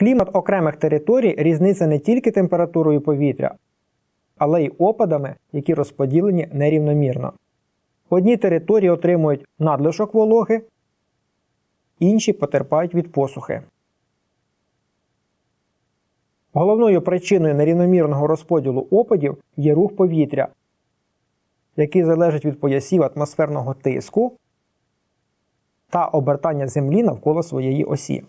Клімат окремих територій різниця не тільки температурою повітря, але й опадами, які розподілені нерівномірно. Одні території отримують надлишок вологи, інші потерпають від посухи. Головною причиною нерівномірного розподілу опадів є рух повітря, який залежить від поясів атмосферного тиску та обертання Землі навколо своєї осі.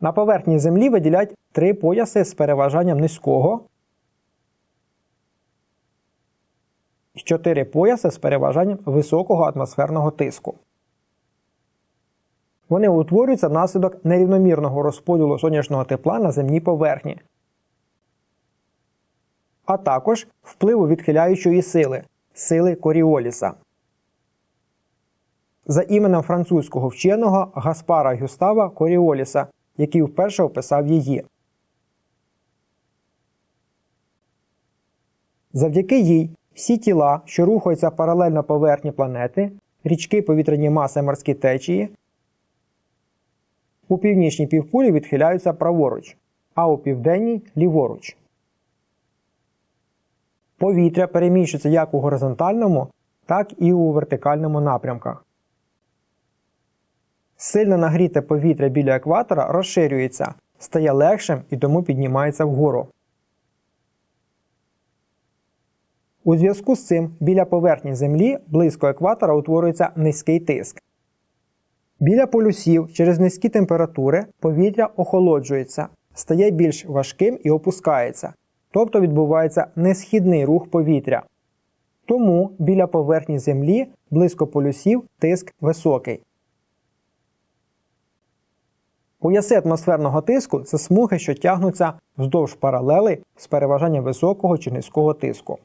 На поверхні Землі виділять три пояси з переважанням низького і чотири пояси з переважанням високого атмосферного тиску. Вони утворюються внаслідок нерівномірного розподілу сонячного тепла на земній поверхні, а також впливу відхиляючої сили сили Коріоліса. За іменем французького вченого Гаспара Гюстава Коріоліса, який вперше описав її. Завдяки їй всі тіла, що рухаються паралельно поверхні планети, річки, повітряні маси, морські течії, у північній півкулі відхиляються праворуч, а у південній ліворуч. Повітря переміщується як у горизонтальному, так і у вертикальному напрямках. Сильно нагріте повітря біля екватора розширюється, стає легшим і тому піднімається вгору. У зв'язку з цим біля поверхні Землі близько екватора утворюється низький тиск. Біля полюсів через низькі температури повітря охолоджується, стає більш важким і опускається, тобто відбувається несхідний рух повітря. Тому біля поверхні Землі близько полюсів тиск високий. Пояси атмосферного тиску це смуги, що тягнуться вздовж паралелей з переважанням високого чи низького тиску.